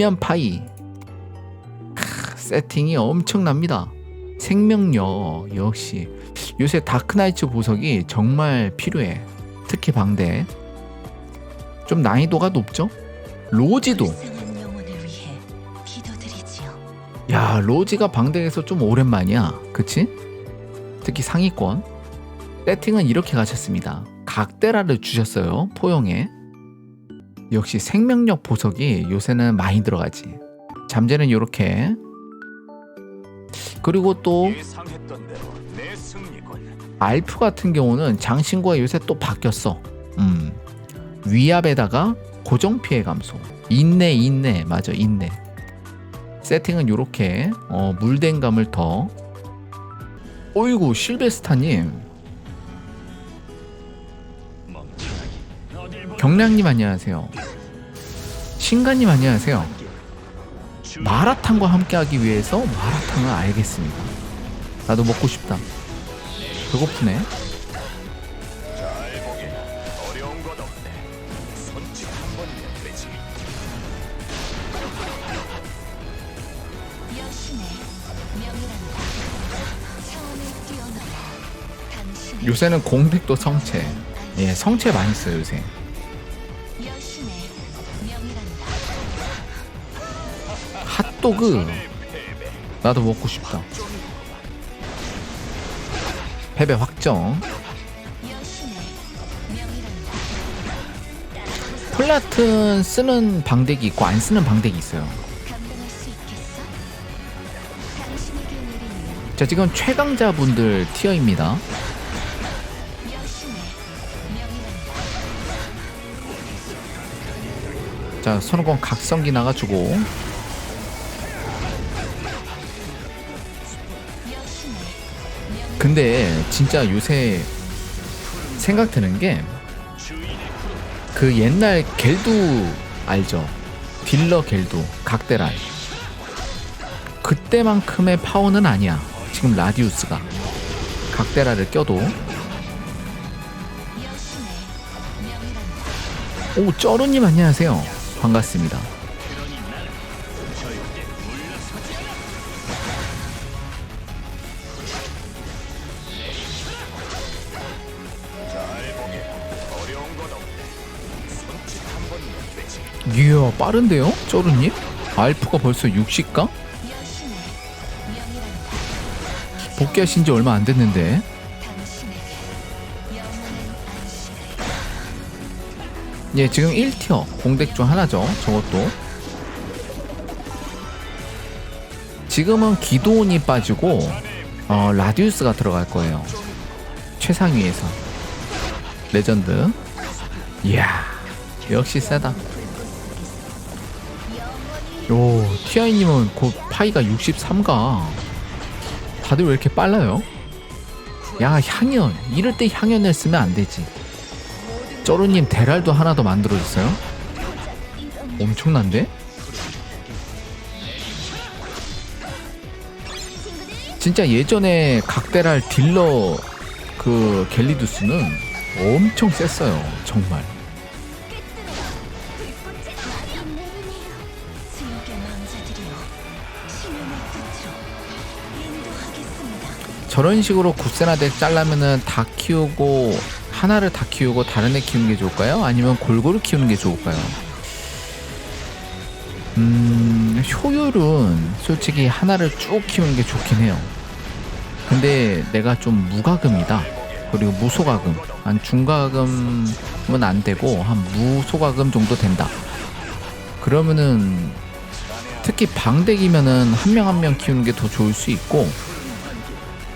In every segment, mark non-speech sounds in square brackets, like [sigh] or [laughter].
이면 파이. 크, 세팅이 엄청납니다. 생명력 역시. 요새 다크나이츠 보석이 정말 필요해. 특히 방대. 좀 난이도가 높죠? 로지도. 야 로지가 방대에서 좀 오랜만이야. 그치? 특히 상위권. 세팅은 이렇게 가셨습니다. 각대라를 주셨어요 포용에 역시 생명력 보석이 요새는 많이 들어가지. 잠재는 이렇게. 그리고 또. 알프 같은 경우는 장신구가 요새 또 바뀌었어. 음. 위압에다가 고정 피해 감소. 인내 인내. 맞아 인내. 세팅은 요렇게. 어, 물된 감을 더. 어이구 실베스타님 경량님 안녕하세요. 신가님 안녕하세요. 마라탕과 함께하기 위해서 마라탕을 알겠습니다. 나도 먹고 싶다. 배고프네. 요새는 공백도 성체. 예 성체 많이 써요 요새 핫도그 나도 먹고 싶다 패배 확정. 플라튼 쓰는 방대기 있고 안 쓰는 방대기 있어요 자 지금 최강자분들 티어입니다. 자 손오공 각성기 나가주고 근데 진짜 요새 생각 드는 게 그 옛날 겔두 알죠? 딜러 겔두 각대란 그때만큼의 파워는 아니야 지금 라디우스가 각대라를 껴도. 오 쩌루님 안녕하세요 반갑습니다 이야 빠른데요 쩌루님? 알프가 벌써 60가? 여신의 명이란다. 복귀하신 지 얼마 안 됐는데 예 지금 1티어 공덱 중 하나죠 저것도 지금은 기도온이 빠지고 어, 라디우스가 들어갈 거예요 최상위에서 레전드 이야 역시 세다 요 티아이님은 곧 파이가 63가 다들 왜 이렇게 빨라요? 야 향연 이럴 때 향연을 쓰면 안 되지 쩌루님 대랄도 하나 더 만들어줬어요? 엄청난데? 진짜 예전에 각대랄 딜러 그 갤리두스는 엄청 셌어요 정말 저런 식으로 구세나덱 짤라면은 다 키우고 하나를 다 키우고 다른 애 키우는 게 좋을까요? 아니면 골고루 키우는 게 좋을까요? 음, 효율은 솔직히 하나를 쭉 키우는 게 좋긴 해요. 근데 내가 좀 무가금이다. 그리고 무소가금. 한 중가금은 안 되고 한 무소가금 정도 된다. 그러면은 특히 방덱이면은 한 명 한 명 키우는 게 더 좋을 수 있고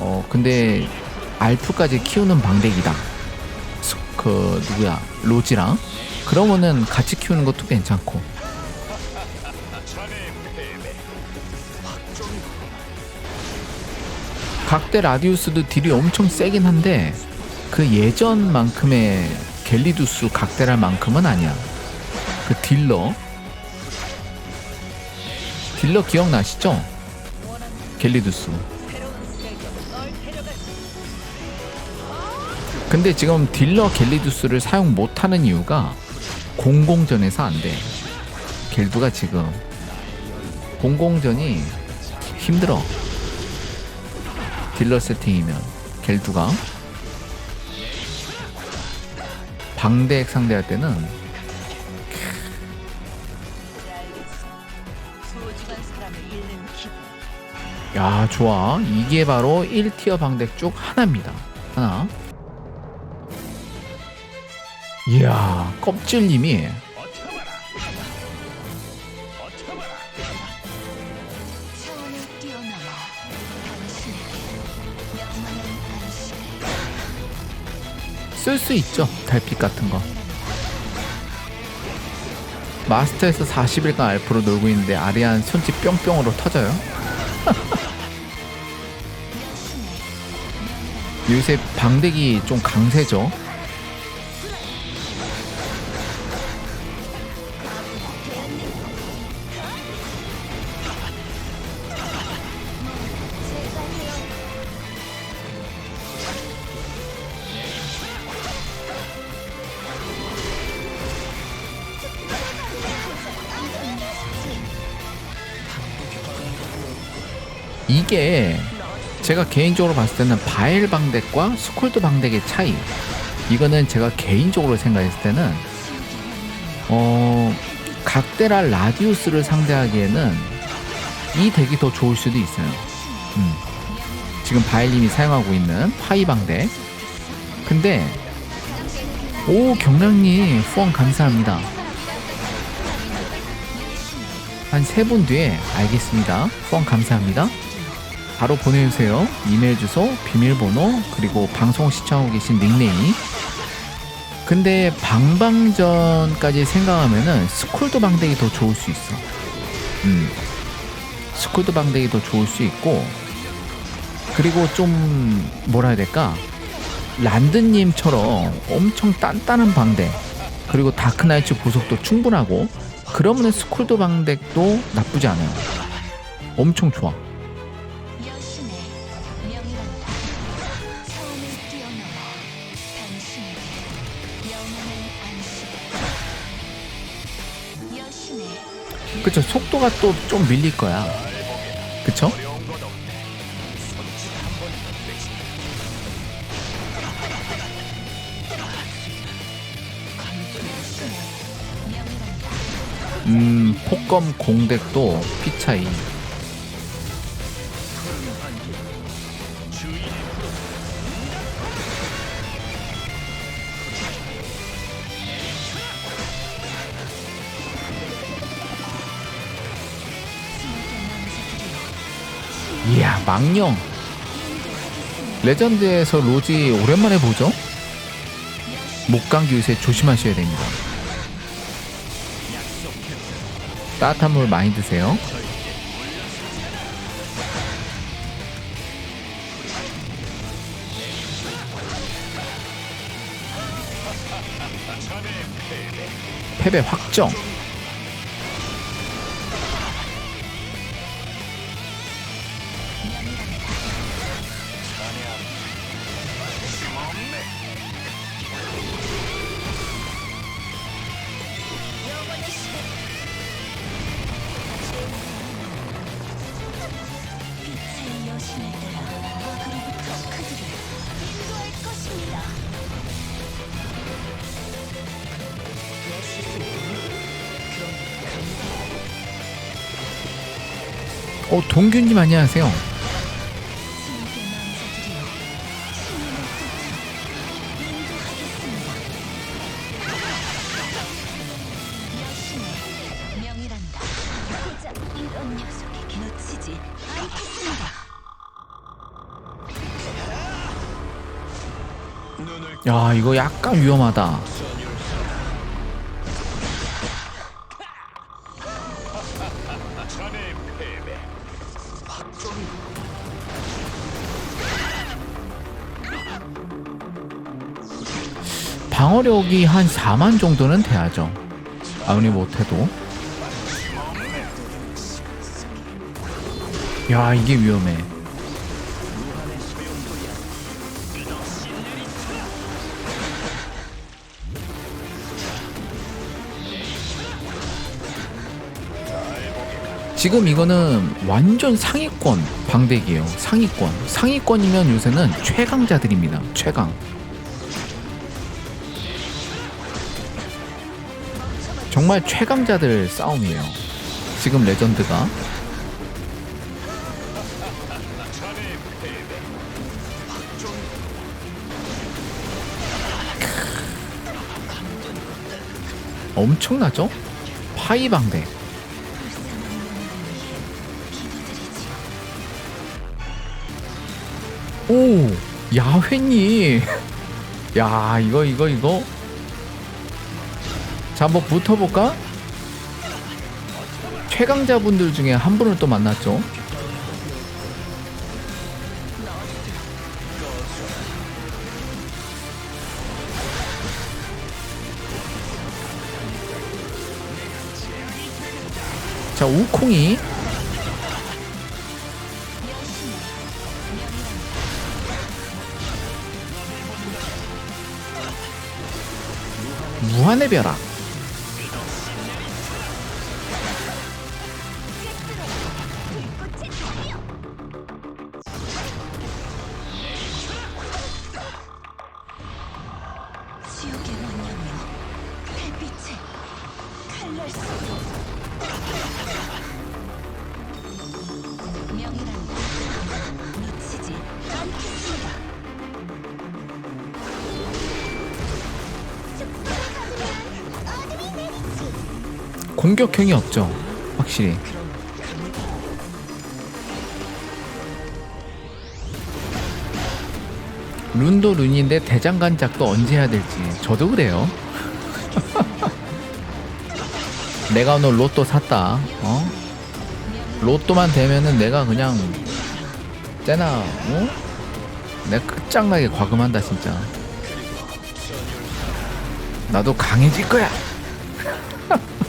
어 근데 알프까지 키우는 방덱이다. 스- 그 누구야 로지랑 그러면은 같이 키우는 것도 괜찮고 각대 라디우스도 딜이 엄청 세긴 한데 그 예전만큼의 갤리두스 각대랄 만큼은 아니야. 그 딜러 딜러 기억나시죠? 갤리두스. 근데 지금 딜러 갤리두스를 사용 못하는 이유가 공공전에서 안 돼. 겔두가 지금 공공전이 힘들어 딜러 세팅이면 겔두가 방대액 상대할 때는. 야 좋아 이게 바로 1티어 방대액 쭉 하나입니다 하나 이야 껍질님이. 쓸 수 있죠 달빛 같은 거. 마스터에서 40일간 알프로 놀고 있는데 아리안 손짓 뿅뿅으로 터져요? [laughs] 요새 방대기 좀 강세죠 이게 제가 개인적으로 봤을 때는 바엘 방덱과 스콜드 방덱의 차이 이거는 제가 개인적으로 생각했을 때는 어 각데라 라디우스를 상대하기에는 이 덱이 더 좋을 수도 있어요. 음. 지금 바엘님이 사용하고 있는 파이 방덱. 근데 오 경량님 후원 감사합니다. 한 세 분 뒤에 알겠습니다. 후원 감사합니다 바로 보내주세요. 이메일 주소, 비밀번호, 그리고 방송 시청하고 계신 닉네임. 근데 방방전까지 생각하면은 스쿨드 방덱이 더 좋을 수 있어. 음. 스쿨드 방덱이 더 좋을 수 있고, 그리고 좀, 뭐라 해야 될까? 란드님처럼 엄청 단단한 방덱, 그리고 다크나이츠 보석도 충분하고, 그러면 스쿨드 방덱도 나쁘지 않아요. 엄청 좋아. 그쵸 속도가 또 좀 밀릴 거야 그쵸? 음 폭검 공덱도 피 차이 이야 망령. 레전드에서 로지 오랜만에 보죠? 목감기 요새 조심하셔야 됩니다. 따뜻한 물 많이 드세요. 패배 확정 어 동균님 안녕하세요 이거 약간 위험하다. 방어력이 한 4만 정도는 돼야죠. 아무리 못해도. 야 이게 위험해 지금 이거는 완전 상위권 방대기예요. 상위권. 상위권이면 요새는 최강자들입니다. 최강. 정말 최강자들 싸움이에요. 지금 레전드가. 엄청나죠? 파이방대. 오, 야회님. [laughs] 야, 이거, 이거, 이거. 자, 한번 붙어볼까? 최강자분들 중에 한 분을 또 만났죠. 자, 우콩이 무한의 벼락. 공격형이 없죠. 확실히. 룬도 룬인데 대장간작도 언제 해야 될지 저도 그래요. [laughs] 내가 오늘 로또 샀다. 어? 로또만 되면은 내가 그냥 때나 어? 내가 끝장나게 과금한다 진짜. 나도 강해질 거야. [laughs]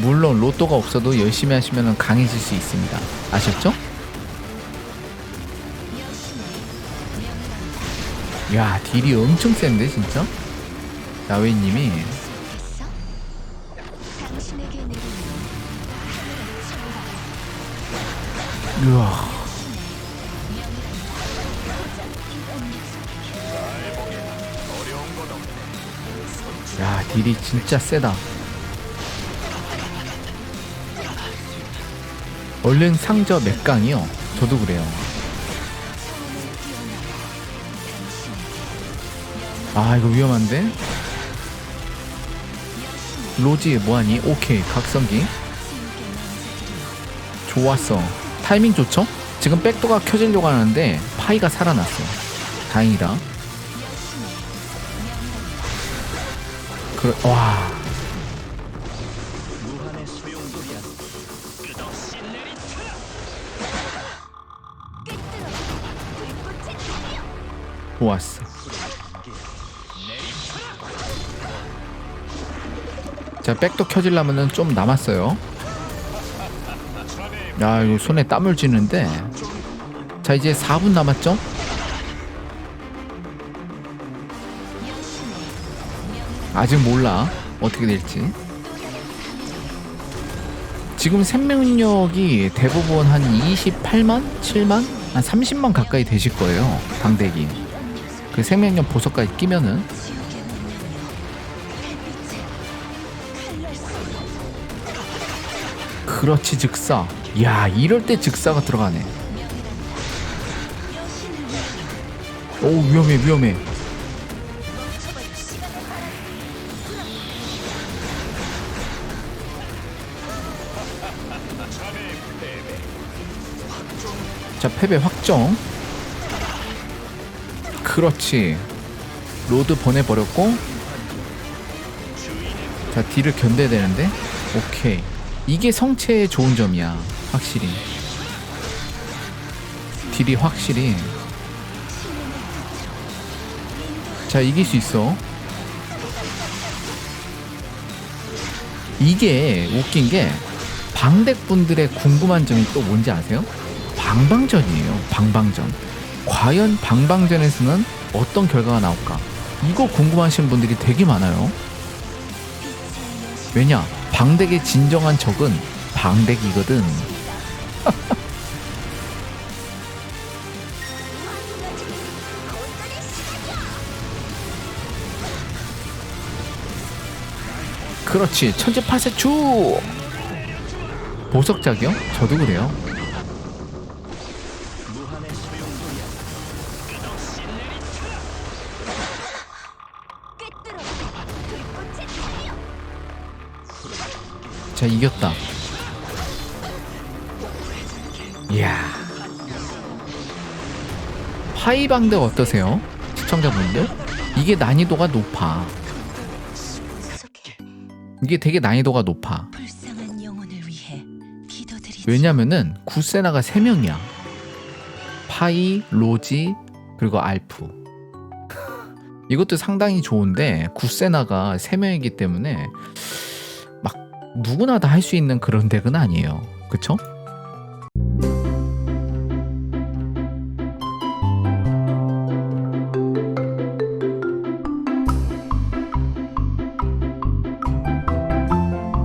물론 로또가 없어도 열심히 하시면 강해질 수 있습니다. 아셨죠? 야 딜이 엄청 센데 진짜? 청각 우와. 야 딜이 진짜 세다. 얼른 상저 몇 강이요? 저도 그래요. 아 이거 위험한데? 로지 뭐하니? 오케이 각성기 좋았어 타이밍 좋죠? 지금 백도가 켜지려고 하는데 파이가 살아났어 다행이다 그래 와 좋았어 자 백도 켜지려면은 좀 남았어요 야 이거 손에 땀을 쥐는데 자 이제 4분 남았죠? 아직 몰라 어떻게 될지 지금 생명력이 대부분 한 28만? 7만? 한 30만 가까이 되실 거예요 방대기 그 생명력 보석까지 끼면은. 그렇지 즉사. 야 이럴 때 즉사가 들어가네. 오 위험해 위험해. 자 패배 확정 그렇지. 로드 보내버렸고. 자 딜을 견뎌야 되는데. 오케이. 이게 성체의 좋은 점이야. 확실히. 딜이 확실히. 자 이길 수 있어. 이게 웃긴 게 방백분들의 궁금한 점이 또 뭔지 아세요? 방방전이에요. 방방전. 과연 방방전에서는 어떤 결과가 나올까? 이거 궁금하신 분들이 되게 많아요. 왜냐? 방덱의 진정한 적은 방덱이거든. [laughs] 그렇지 천재 파세추 보석 자격 저도 그래요 자 이겼다. 이야. 파이방덱 어떠세요? 시청자분들? 이게 난이도가 높아. 이게 되게 난이도가 높아. 왜냐면은 구세나가 3명이야. 파이, 로지, 그리고 알프. [laughs] 이것도 상당히 좋은데 구세나가 3명이기 때문에 막 누구나 다 할 수 있는 그런 덱은 아니에요 그쵸?